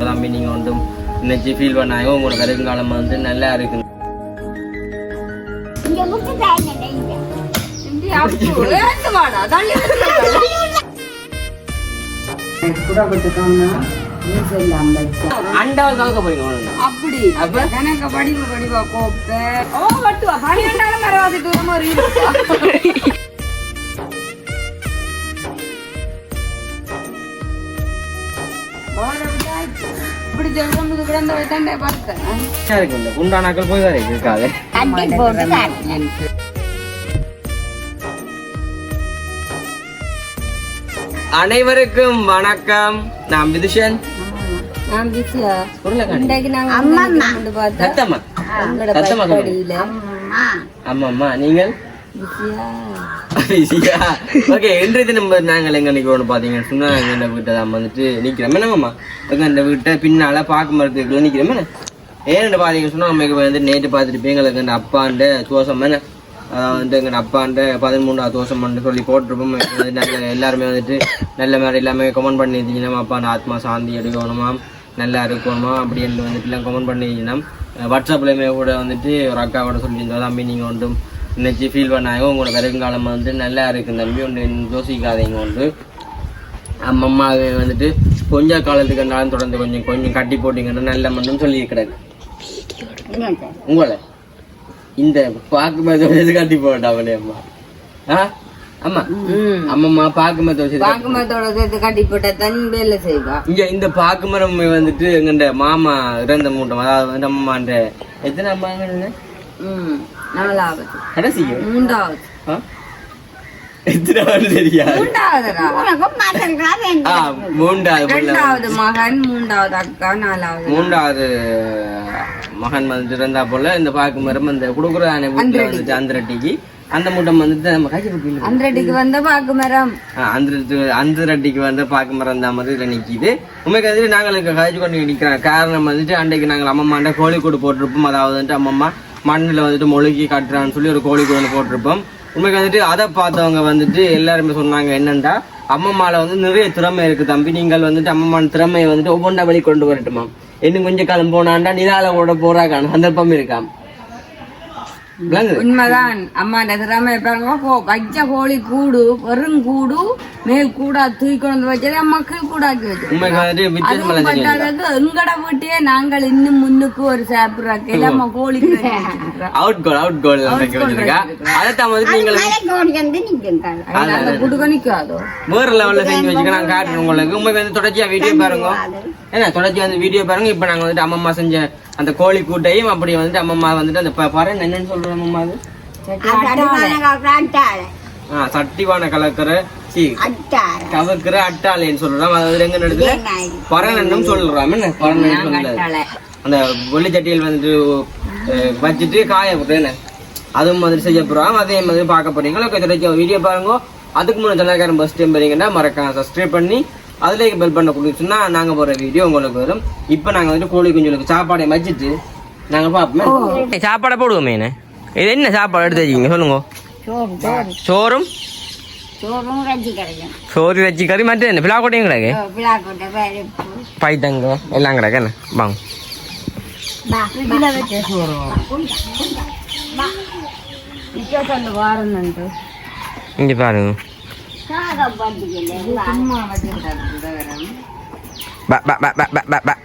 தம்பி நீங்கள் வந்து நினைச்சு ஃபீல் பண்ணாங்க உங்களோட வருங்காலம் வந்து நல்லா இருக்கு. அப்பு. அப்படி கோப்பை. ஓ வட்டுவா. பன்னிரெண்டாலும் மரவாதி தூரம் இருக்கா இப்படி ஜெகமுக்கு கிடந்த வைத்தாண்டே பார்த்தேன் இருக்கு இந்த குண்டானாக்கள் போய் தான் இருக்காது அனைவருக்கும் வணக்கம். நான் விதுஷன். நான் இன்றைக்கு நாங்க அம்மா, வந்து அம்மா. ஆமாம்மா நீங்கள்? பிஸியா ஓகே இன்றைய தினம் நாங்கள் எங்கே நிற்கிறோம்னு பார்த்தீங்கன்னு சொன்னால் எங்கள் இந்த வீட்டை தான் வந்துட்டு நிற்கிறோம் என்னமாம்மா எங்க அந்த வீட்டை பின்னால் பார்க்க மரத்துக்குள்ள நிற்கிறோம் என்ன? ஏன்னு பார்த்தீங்கன்னு சொன்னால் நம்ம வந்து நேற்று பார்த்துட்டு எங்களுக்கு அந்த அப்பாண்ட தோசம் என்ன? வந்து எங்கள் அப்பாண்ட பதிமூணாவது தோசம் சொல்லி போட்டிருப்போம். நல்ல எல்லாருமே வந்துட்டு நல்ல மாதிரி எல்லாமே கமெண்ட் பண்ணியிருந்தீங்கன்னா அப்பாண்ட ஆத்மா சாந்தி எடுக்கணுமா? நல்லா இருக்கணுமா? அப்படின்னு வந்துட்டு எல்லாம் கமெண்ட் பண்ணியிருந்தீங்கன்னா வாட்ஸ்அப்லேயுமே கூட வந்துட்டு ஒரு அக்காவோட சொல்லியிருந்தோம். தம்பி நீங்கள் வந்து நினச்சி ஃபீல் பண்ணாங்க. உங்களோட வருங்காலம் வந்து நல்லா இருக்கு தம்பி. ஒன்று யோசிக்காதீங்க ஒன்று. அம்மம்மா வந்துட்டு கொஞ்ச காலத்துக்கு இருந்தாலும் தொடர்ந்து கொஞ்சம் கொஞ்சம் கட்டி போட்டீங்கன்னா நல்ல மண்ணும் சொல்லி கிடக்கு உங்களை? இந்த பாக்குமரத்தை வச்சு கட்டி போட்டா அவனே அம்மா? ஆ? அம்மா? அம்மம்மா பாக்குமரத்தை வச்சு கட்டி- பாக்குமத்தோட சேர்த்து கட்டி போட்ட தன் வேலை செய்வா. இங்க இந்த பாக்குமரம் வந்துட்டு எங்கண்ட மாமா இறந்த மூட்டம் அதாவது வந்து அம்மாண்ட எத்தனை அம்மாங்க நாலாவது கடைசியோ மூன்றாவது மூன்றாவது மகன் மூன்றாவது அக்கா நாலாவது மூன்றாவது மகன் வந்துட்டு இருந்தா போல இந்த பாக்கு மரம் அந்த குடுக்குற வீட்டுல வந்துட்டு அந்தரட்டிக்கு அந்த மூட்டம் வந்துட்டு நம்ம கீழே அன்றடிக்கு வந்த பாக்கு மரம் அந்த அந்த ரெட்டிக்கு வந்து பாக்கு மரம் தான் மாதிரி இதுல நிக்குது உண்மைக்கு வந்துட்டு நாங்களுக்கு கழிச்சு கொண்டு நிக்கிறோம் காரணம் வந்துட்டு அன்றைக்கு நாங்கள் அம்மம்மாண்ட கோழிக்கூடு போட்டிருப்போம் அதாவது வந்துட்டு அம்மம்மா மண்ணில் வந்துட்டு மொழுகி கட்டுறான்னு சொல்லி ஒரு கோழி ஒன்று போட்டிருப்போம். உண்மைக்கு வந்துட்டு அதை பார்த்தவங்க வந்துட்டு எல்லாருமே சொன்னாங்க என்னென்னா அம்மம்மால வந்து நிறைய திறமை இருக்கு தம்பி. நீங்கள் வந்துட்டு அம்மம்மான் திறமையை வந்துட்டு ஒவ்வொன்றா வெளிக்கொண்டு வரட்டுமா இன்னும் கொஞ்சம் காலம் போனாண்டா நிலாவில் கூட போகிறாக்கான சந்தர்ப்பம் இருக்காம். உண்மைதான். அம்மா திறமை பாருங்க. கோ- வச்ச கோழி கூடு வெறும் கூடு மேல் கூடா தூக்கி கொண்டு வச்சது மக்கள் கூடாக்கி வச்சது. எங்கட வீட்டையே நாங்கள் இன்னும் முன்னுக்கு ஒரு எல்லாம் கோழிக்கு வச்சிருக்கிறோம். அவுட் கோல் அவுட் கோல் நீங்கள் வந்து அது நாங்க குடுக்க நிக்காதோ வேற லெவல்ல செஞ்சு வச்சுக்க நான் காட்டுறேன் உங்களுக்கு. உண்மைக்கு வந்து தொடர்ச்சியா வீடியோ பாருங்க. என்ன தொடர்ச்சியா வந்து வீடியோ பாருங்க. இப்ப நாங்க வந்துட்டு அம்மம்மா செஞ்ச அந்த கோழி கூட்டையும் அப்படி வந்துட்டு அம்மம்மா வந்துட்டு அந்த ப- பறன் என்னன்னு சொல்றோம் அம்மம்மா அது? ஆ சட்டிவான கலக்கிற சி கவக்கிற அட்டாளைன்னு சொல்றோம். அதாவது எங்க நடக்குது? பரணன்னும் சொல்றோம். என்ன? அந்த வெள்ளி சட்டியில் வந்துட்டு வச்சுட்டு காய விடுறேன் அதுவும் மாதிரி செய்ய போறோம். அதே மாதிரி பார்க்க போறீங்களா தொடர்ச்சியா வீடியோ பாருங்க. அதுக்கு முன்னாடி ஜனகாரம் பஸ் டைம் வரீங்கன்னா மறக்காம சப்ஸ்கிரைப் பண்ணி அதுல பெல் பண்ண கொடுத்துச்சுன்னா நாங்க போற வீடியோ உங்களுக்கு வரும். இப்போ நாங்க வந்துட்டு கோழி குஞ்சுகளுக்கு சாப்பாடை வச்சுட்டு நாங்க பார்ப்போம். சாப்பாடை போடுவோமே என்ன இது என்ன சாப்பாடு எடுத்து வச்சுக்கீங்க சொல்லுங்க. சோறு சோறு. சோறும்? சோறு வச்சு கறி மட்டும் என்ன? பிளாக்கோட்டையும் கிடக்கு? பைத்தங்க எல்லாம் கிடக்கு என்ன? வாங்க. இங்க பாருங்க.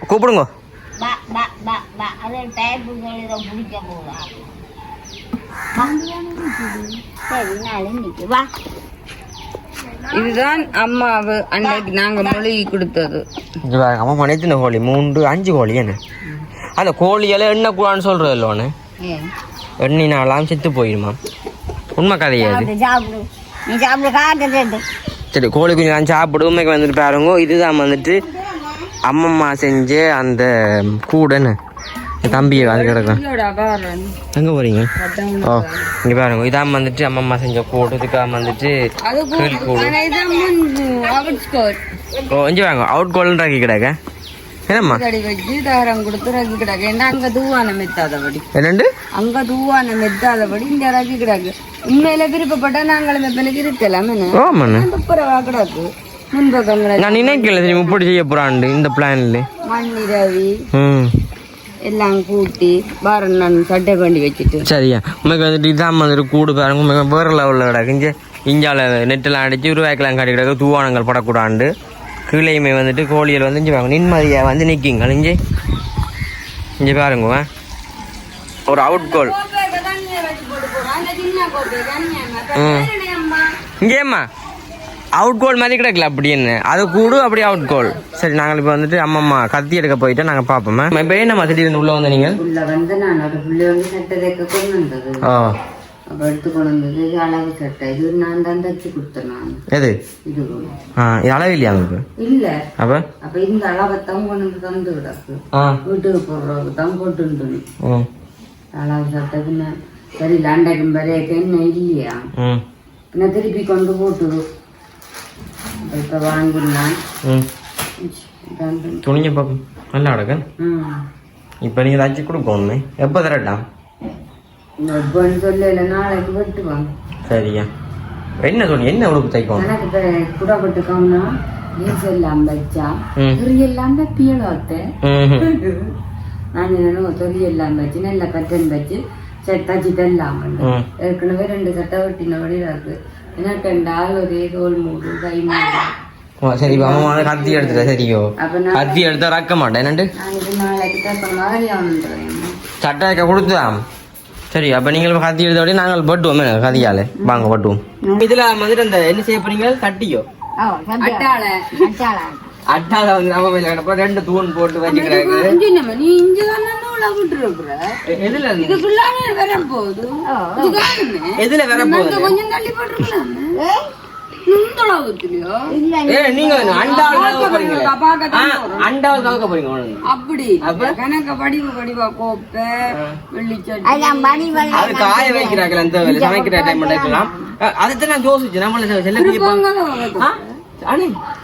கூப்பிடுங்க இதுதான் அம்மாவு அன்னைக்கு நாங்க மொழி கொடுத்தது. அம்மா எத்தனை கோழி. மூன்று அஞ்சு கோழி என்ன? அந்த கோழியெல்லாம் எண்ணெய் கூடான்னு சொல்றது இல்லோன்னு எண்ணினாலாம் செத்து போயிடுமா உண்மை கதையாது நீ சாப்பிடு காட்டுறது சரி கோழி குஞ்சு நான் சாப்பிடு உண்மைக்கு வந்துட்டு பாருங்க. இதுதான் வந்துட்டு அம்மம்மா செஞ்ச அந்த கூடன்னு தம்பி அது கிடக்கும். எங்க போறீங்க? கட்டவன் ஓ இங்க பாருங்க. இதான் வந்துட்டு அம்மம்மா செஞ்ச கூடு. இதுக்காக வந்துட்டு கூடு. ஓ இங்கே வாங்க. அவுட் கோல்னு ராக்கி கிடக்க. என்னம்மா? வச்சு தாரம் கொடுத்து ரகி கிடக்கு. ஏன்னா அங்க தூவான மெத்தாதபடி என்னண்டு? அங்க தூவான மெத்தாதபடி இந்த ரகி கிடக்கு. உண்மையில விருப்பப்பட்டா நாங்களும் மெப்பனுக்கு இருக்கலாம் என்ன? துப்புரவா கிடக்கு. முன்பக்கங்களை நான் நினைக்கல சரி இப்படி செய்ய போறாண்டு இந்த பிளான்ல. மண்ணிரவி எல்லாம் கூட்டி பாரன் நான் சட்டை பண்ணி வச்சுட்டு. சரியா. உனக்கு வந்துட்டு இதான் வந்துட்டு கூடு பாருங்க வேறு லெவலில் கிடக்கு. இங்கே இஞ்சால நெட்டெல்லாம் அடிச்சு உருவாக்கலாம் காட்டி கிடக்கு தூவானங்கள் படக்கூடாண்டு. கீழேயுமே வந்துட்டு கோழிகள் வந்து இங்கே பாருங்க நிம்மதியாக வந்து நிற்குங்க இங்கே. இங்கே பாருங்க ஒரு அவுட் கோல் இங்கேம்மா அவுட் கோல் மாதிரி கிடக்கல அப்படின்னு அது கூடு அப்படியே அவுட் கோல் சரி நாங்கள் இப்போ வந்துட்டு அம்மம்மா கத்தி எடுக்க போயிட்டு நாங்கள் பார்ப்போம்மா இப்போ என்னம்மா திடீர்னு உள்ளே வந்து நீங்கள் உள்ள வந்து நான் ஒரு புள்ளி வந்து சட்டை தைக்க கொண்டு வந்தது. ஓ அப்ப எடுத்து கொண்டு வந்தது அளவு சட்டை இது நான் தான் தச்சு கொடுத்தேன் நான். எது? இது. ஆ இது அளவு இல்லையா உங்களுக்கு? இல்ல. அப்போ? அப்ப இந்த அளவைத்தான் கொண்டு வந்து தந்து கிடக்கு வீட்டுக்கு போடுறதுக்கு தான் போட்டு ம் அளவு சட்டைக்கு நான் சரி லண்டைக்கும் வரையக்கு என்ன இல்லையா? திருப்பி கொண்டு இப்ப வாங்கினான் துணிஞ்ச பார்ப்போம். நல்லா கிடக்கு. ம். இப்போ நீங்கள் தச்சு கொடுக்கணுமே. எப்போ தரட்டா? எப்பன்னு சொல்லல நாளைக்கு வெட்டுவாங்க சரியா? என்ன துணி என்ன உடுப்பு தைக்கணும்? எனக்கு இப்ப குடப்பட்டுக்கோம்னா லேஸ் எல்லாம் வச்சா ம். துரி எல்லாம் பியலோத்த ம் நான் என்ன துரி எல்லாம் வச்சு நல்ல பட்டன் வச்சு தச்சு தரலாம் ம். ஏற்கனவே ரெண்டு சட்டை வெட்டினபடி இருக்கு. எனக்கு ரெண்டாள் ஒரே தோல் மூடு கை மூடு. சரி இப்போ அம்மா கத்தி எடுத்துட்டா சரியோ? கத்தி எடுத்தா ரக்க மாட்டேன் என்னண்டு? நாளைக்கு தான் சட்டை வைக்க கொடுத்தா? சரி அப்போ நீங்கள் கத்தி எடுத்தபடி நாங்கள் பட்டுவோம். கதியால் வாங்க பட்டுவோம். இதில் வந்துட்டு அந்த என்ன செய்ய போறீங்க? கட்டியோ? அட்டால வந்து நம்ம மேல கிடப்ப ரெண்டு தூண் போட்டு வச்சுக்கிறாங்க நீ இருக்கிற எதுல? இதுக்குள்ளாமே வர போகுது. எதுல வர போகுது? கொஞ்சம் தள்ளி போட்டுருக்கலாமே. நீங்க போறீங்க. அப்படி. கணக்க படிவு படிவா கோப்பை வெள்ளிச்சட்டி அது காய வைக்கிறாங்களே அந்த வேலை. சமைக்கிற டைம் எடுக்கலாம். அதுதான் நான் யோசிச்சேன். நம்மள செல்ல கிளிய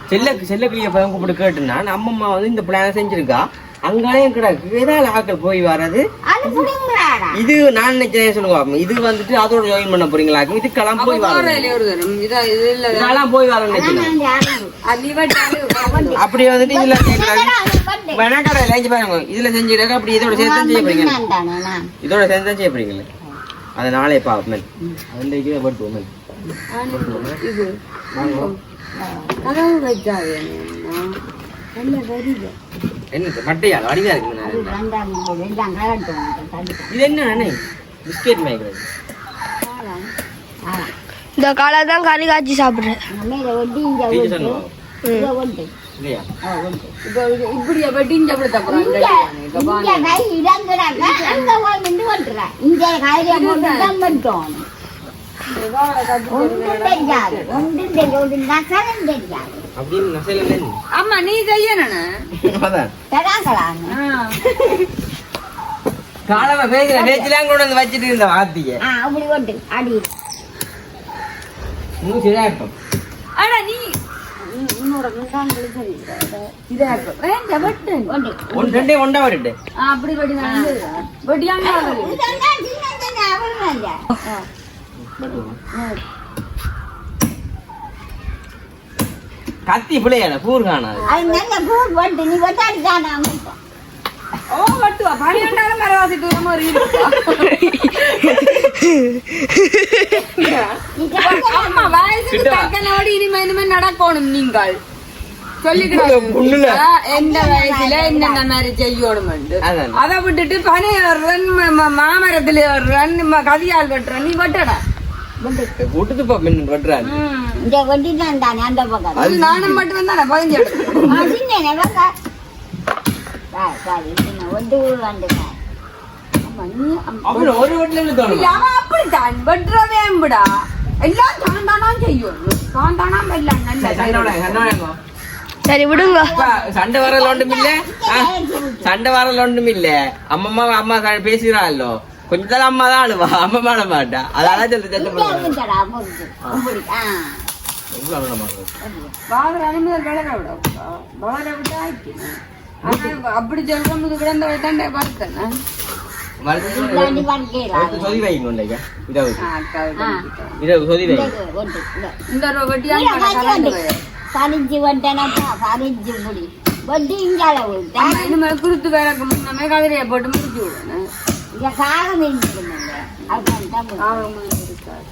செல்ல செல்ல கிளிய கூப்பிட்டு கேட்டுனா நம்ம அம்மா வந்து இந்த பிளான் செஞ்சிருக்கா. அங்கேயும் கிடக்கு. ஏதாவது ஆக்கள் போய் புடுங்குறாடா? இது நான் நினைச்சேன் சொல்லுங்க இது வந்துட்டு அதோட ஜாயின் பண்ண போறீங்களா? இதுக்கெல்லாம் போய் இதா இது இதெல்லாம் போய் அலிவட்டாலு அப்படி வந்துட்டு இதுல வெனக்கடை லேஞ்சு பாருங்க. இதுல செஞ்சுட்டாக்க அப்படி இதோட சேர்த்து செய்ய போறீங்க. தானே இதோட சேர்ந்து தான் செய்ய போறீங்களே அது நாளே பாப்பேன் அந்த இதுவே பட்டுவோம் இது. கதவு வைக்காது நல்ல வருது என்ன மட்டையா வடிவா இருக்கு இது என்ன பிஸ்கெட் மேய்க்கிறது இந்த காலை தான் கறி காய்ச்சி சாப்பிட்றேன். மேல ஒட்டி இங்க டீச்சர் ஒட்டு சொன்னாங்க இங்க ஒட்டு இல்லையா? இப்போ இது இப்படி வெட்டிஞ்சு அப்படி இங்க இங்க கை இடங்குறாங்க அங்க போய் நின்று ஒட்டுறேன் இங்க கையில போட்டு தான்? மட்டும் ஒன்றும் தெரியாது. ஒன்றும் தெரியாது. நசரம் தெரியாது. அப்படின்னு நசையில ஆமா நீ செய்யணும் காலமா பேசுற பேச்செல்லாம் கொண்டு வந்து வச்சுட்டு இருந்த வார்த்தைய. ஆ அப்படி ஒட்டு அடி. இன்னும் சரியா இருக்கும். ஆனா நீ. உன்னோட முந்தாங்களுக்கு சரி இதா இருக்கும் வேண்டாம் வெட்டு ஒட்டு ஒன்று ரெண்டே ஒண்டா விட்டுட்டு ஆ, அப்படி வெட்டி நான் வெட்டியாங்க இதெல்லாம் சின்ன சின்ன அவர்கள் இல்ல. கத்தி பிள்ளையாட பூர் காணாது. அது நல்ல கூட் ஒட்டு நீ ஒட்டாடி தானே ஓ வெட்டுவா. பனிரெண்டாலும் மரவாசி தூரமா ஒரு அம்மா வயசுக்கு தக்கனோடு இனிமே இனிமே நடக்கணும் நீங்கள். அதை விட்டுட்டு பனை ம- மாமரத்துல ம- கதியால் வெட்டுறன். நீ வெட்டடா. மின் வெட்டுறாரு. இந்த ஒட்டி தான் தானே அந்த பக்கம். அது நானும் மட்டும் தானே ஆ, சின்ன வாங்க சாரி ஒட்டு வந்துங்க அப்படித்தான் வெட்டுறவே எம்புடா எல்லாம் தான் தானா செய்யும் தான் தானா எல்லாம் நல்ல சண்டை சண்டை சரி விடுங்க. சண்டை வரல ஒன்றும் இல்ல ஆ? சண்டை வரல ஒன்றும் இல்ல. அம்மம்மா அம்மா சண்டை பேசுகிறாளோ கொஞ்ச நாள் அம்மா தான் அழுவா. அம்மா மாட மாட்டா. அதான் சொல்லி பாதர் அனுமதி வளர விட வளர விட்டு ஆயிடுச்சு. ஆனா அப்படி சொல்றது கிடந்த தண்டை பார்த்தேன் பதிஞ்சு வந்தேனாப்பா பதிஞ்சு முடி. வட்டி இங்கால இனிமேல் குருத்து வேலைக்கு முன்னமே கதிரையை போட்டு முடிச்சு விடணும். இங்க காகம் இருக்குல்ல அதுதான் தமிழ் காகம் இருக்காது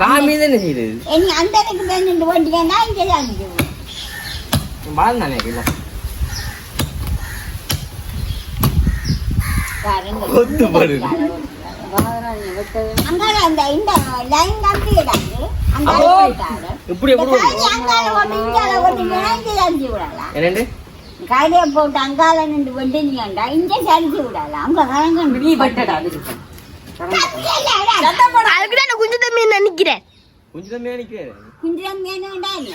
காமி தானே செய்யுது இனி அந்த இடத்துக்கு தான் நின்று வண்டிங்கன்னா இங்கே தான். கொத்து அந்த இந்த லைன். இப்படி இந்த எப்படி அங்கால போட்டு இங்கால போட்டு இங்கே சரிச்சு விடலாம். என்னண்டு? காலையை போட்டு அங்கால நின்று வெட்டினீங்கண்டா இங்கே சரிச்சு விடலாம். அங்க கலங்க நீ அதுக்கு நான் குஞ்சு தம்பி நினைக்கிறேன். கொஞ்சம் தான் நினைக்கிறேன் வேணும்டா நீ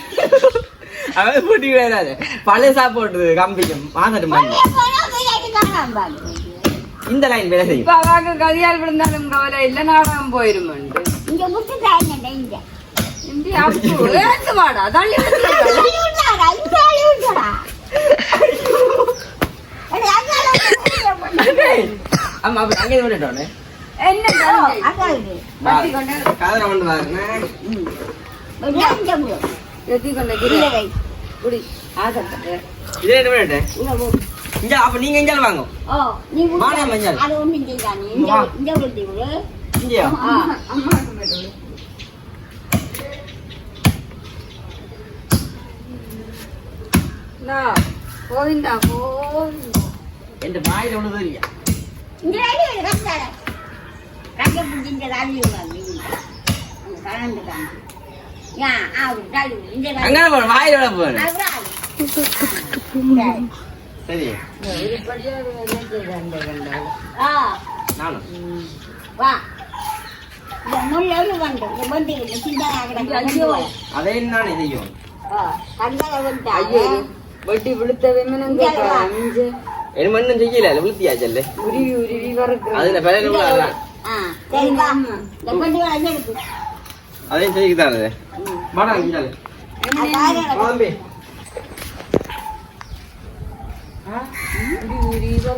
அவன் பூட்டி விடாது பழைய சாப்பாடு கம்பிக்கும். மாசட்டு மாதிரி. இந்த லைன் வேலை செய்யும். இப்ப அவாக்கு கதியால் விழுந்தாலும் கவலை இல்ல நாடகம் போயிருமெண்டு இங்க விட்டுட்டாங்கடா இங்க. இந்தி அப்பு. ஏத்து வாடா தள்ளி விட்டு தள்ளி விட்டாடா, இங்க தள்ளி விட்டாடா. அடி, அங்கால போட்டு ஆமா அப்ப அங்கே விட்டுட்டோன்னே நீங்க இங்க வாங்க. கோவிந்தா கோவிந்தா என் வாயில ஒண்ணு தெரியா கையை பிடிச்சு இங்க தள்ளி விடாது. அங்க கலந்து காமிச்சு. ஏன்? ஆ. இங்க தள்ளி அங்க போற வாயில விட போற விடு. அது விடாது. சரி ஆ, நானும் வா. இந்த முள்ளு ஒண்ணு வந்து, இந்த வண்டி இந்த சின்னதா கிடக்கு, கொண்டு அதையும் செய்யுதான் வாடா இங்க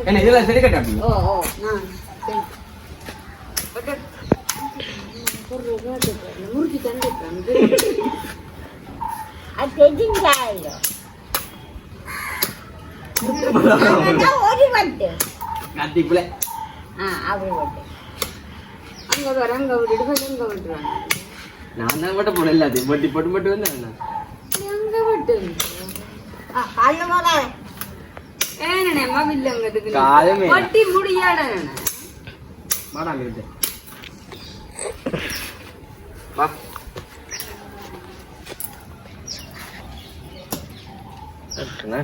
என்ன இதெல்லாம் சரி கட்டா ஓ ஓ. முறுக்கி தந்துட்டாங்க அது ஆ, அப்படி வட்டு. அங்க வர அங்க விட்டுட்டு அங்க விட்டுறாங்க நான் தான் மட்டும் போன எல்லாத்தையும் பட்டி போட்டு மட்டும் வந்தேன் அங்க விட்டு ஆ, காலைல போகாத. ஏனே மவில்லங்கிறதுக்கு காலமே. வட்டி முடியாட வாடா இருக்கு வா. என்ன?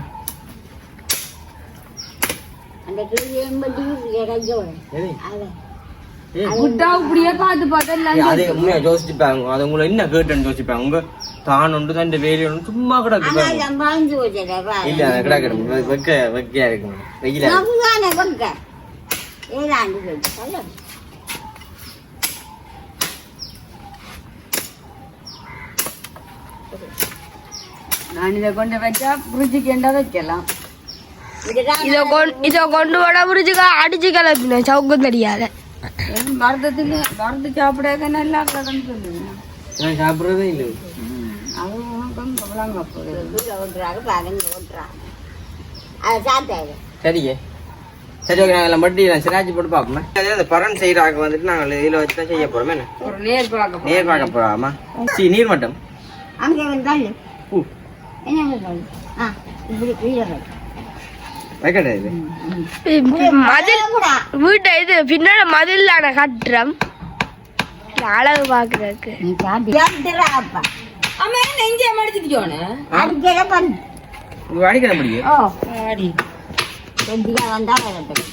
அந்த கிளியும் புட்டா இப்படியே பார்த்து பார்த்து ஏய், எல்லாம் அதை உண்மையா யோசிச்சுப்பாங்க. அதை உங்களை என்ன கேட்டுன்னு யோசிப்பாங்க? உங்க தான் உண்டு தான் இந்த வேலி ஒன்று சும்மா கிடக்கு. இல்ல கிடக்கு வெக்க வெக்கையா இருக்கும் வெயில. நான் இதை கொண்டு வச்சா வைக்கலாம். இதுதான் இதை கொண்டு இதை கொண்டு வர அடிச்சு கிளப்பினேன். சவுக்கம் தெரியாத. ஏன் மருந்தத்துக்கு மருந்து சாப்பிடாத நல்லா கடன் சொல்லுங்க நான் சாப்பிடுறதே இல்லை அது உனக்கும் கவலாங்க போகுது ஓட்டுறாங்க, ஓட்டுறாங்க. அதை சாப்பிட்டாரு. சரிங்க சரி ஓகே நாங்கள் மட்டி நான் சிராஜி போட்டு பார்ப்போமே அந்த பரன் செய்கிறாங்க வந்துட்டு நாங்கள் இதில் வச்சு தான் செய்ய போகிறோமே என்ன ஒரு நேர் பார்க்க நீர் பார்க்க போகிறாமா சி நீர் மட்டம் அங்கே என்ன? ஆ, இப்படி கீழே வை. வைக்கடா இது மதில். வீட்டை இது பின்னாடி மதிலான கட்டுறம் அழகு பாக்குறதுக்கு. அம்மா என்ன இங்கே மடிச்சிட்டு அடிக்கிற பண்ணு. அடிக்கிற முடியும் ஓ, வந்தா வரட்டும்.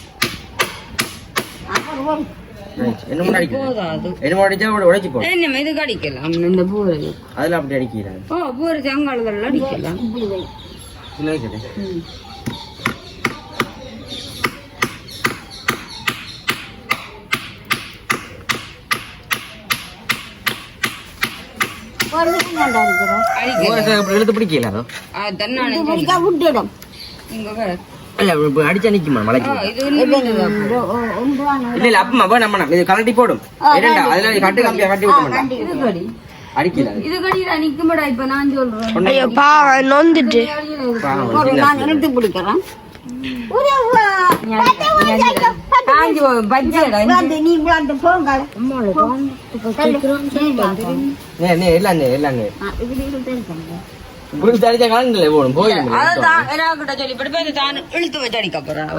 அப்புறம் இது கடிக்கலாம் இந்த பூரை அதில் அப்படி அடிக்கிறாங்க பூரை செங்கால்கள் அடிக்கலாம் இப்படி வை. இல்லை வைக்கடே ஒரு நிமிஷம் தான்டா அடிக்கிற. அடிக்கலாம் இப்படி பிடிக்கல விட்டுடும். அடிச்சா மலைக்கு வாங்க. இல்ல இல்ல அப்பமா நம்ம இது கலட்டி போடும். இரண்டா அதுல கட்டு கம்பியா இது கடி. அடிக்கல. இது கடிடா நிக்குமடா இப்ப நான் சொல்றேன். ஐயோ பா நொந்துட்டு. நான் எடுத்து பிடிக்கிறேன். காஞ்சி பஜ்ஜிடா நீ வந்து போங்க. நே, நே. இப்படி தடிச்சா போடும் சொல்லி இப்படி போய் தான் இழுத்து வச்சு அடிக்க போறேன்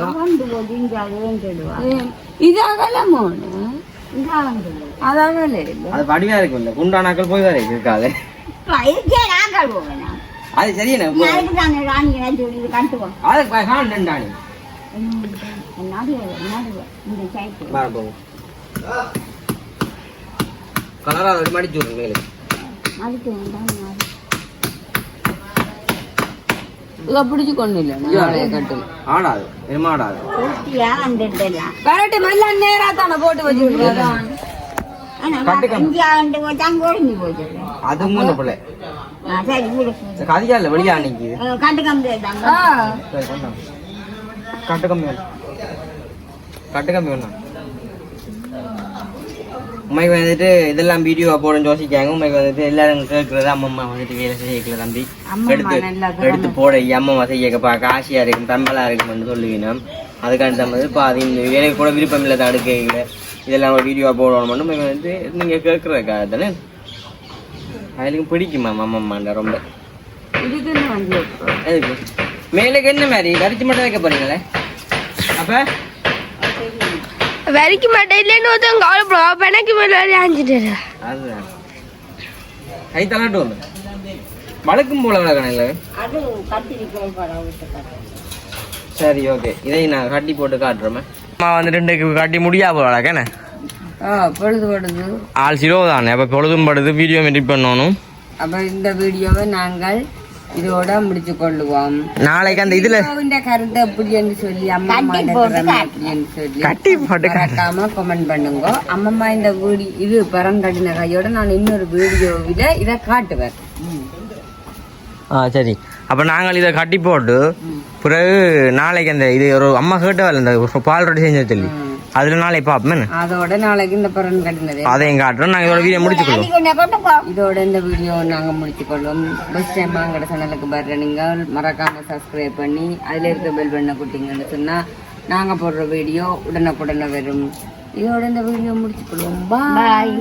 அது வடிவா இருக்கும் இல்ல குண்டானாக்கள் போய் வர இருக்காது இருக்கே நாங்கள் போவேன் அது சரியா தானே ராணி கலரா ஒரு மடிச்சு விடுங்க மேலே. அதுக்கு இதை பிடிச்சு கொண்டு இல்லை. கட்டில் ஆடாது. எருமை ஆடாது கரெக்ட் மெல்ல நேரா தானே போட்டு வச்சிருக்கேன் அது மூணு பிள்ளை ஆ, சரி விடு. கதிகா இல்ல வெளியா நிக்குது. சரி கொண்டாங்க கட்டு கம்மி வேணும் வந்துட்டு இதெல்லாம் வீடியோ போடணும் யோசிக்காங்க. உண்மைக்கு வந்துட்டு எல்லாரும் கேட்கறது அம்மம்மா வந்துட்டு வேலை செய்யக்கல தம்பி. எடுத்து எடுத்து போட அம்மம்மா செய்யக்க பார்க்க ஆசையா இருக்கும் தம்பலா இருக்கும்னு சொல்லுவீங்க அதுக்காண்டி தான் வந்து பாதி இந்த எனக்கு கூட விருப்பம் இல்லை தடுக்கல இதெல்லாம் ஒரு வீடியோ போடணும் உண்மைக்கு வந்துட்டு நீங்க கேட்கறதுக்காக தானே? அதுக்கும் பிடிக்குமா அம்மம்மாண்ட ரொம்ப? இதுக்கு என்ன மேலுக்கு மாதிரி? வரிச்சு மட்டும் வைக்க போறீங்களே? அப்ப? வரிக்க மாட்டேன் இல்லைன்னு ஒருத்தன் கவலைப்படுவா பெனக்கு மேலே ஆஞ்சிட்டு அதுதான் கை தலாட்டு வந்து. வழக்கும் போல விளக்கணும் இல்லை சரி ஓகே இதை நான் கட்டி போட்டு காட்டுறேன் அம்மா வந்து ரெண்டுக்கு கட்டி முடியா போல வழக்கண்ணே ஆ பொழுது படுது. ஆள் சிலோ தானே அப்போ பொழுதும் படுது வீடியோ எடிட் பண்ணணும். அப்ப இந்த வீடியோவை நாங்கள் இதோட முடிச்சு கொள்ளுவோம். நாளைக்கு அந்த இதுல கருத்து அப்படின்னு சொல்லி அம்மா சொல்லி கட்டி போட்டு மறக்காம கமெண்ட் பண்ணுங்க. அம்மம்மா இந்த வீடியோ இது பரங்கடின கையோட நான் இன்னொரு வீடியோவில இதை காட்டுவேன். ஆ சரி. அப்போ நாங்கள் இதை கட்டி போட்டு பிறகு நாளைக்கு அந்த இது ஒரு அம்மா கேட்டவಲ್ಲ இந்த பால் ரொட்டி செஞ்சு சொல்லி அதில் நாளைக்கு பார்ப்போம் அதோட நாளைக்கு இந்த பரன் கட்டினது. அதையும் காட்டுறோம். நாங்கள் இதோட வீடியோ முடிச்சுக்கொள்வோம் இதோட இந்த வீடியோ நாங்க முடித்துக் கொள்வோம். ஃபர்ஸ்ட் டைம் எங்களோட சேனலுக்கு வர்ற நீங்கள் மறக்காம சப்ஸ்கிரைப் பண்ணி அதுல இருக்க பெல் பண்ண கொடுத்தீங்கன்னு சொன்னா நாங்க போடுற வீடியோ உடனுக்குடனே வரும். இதோட இந்த வீடியோ முடிச்சுக் கொள்வோம். பாய்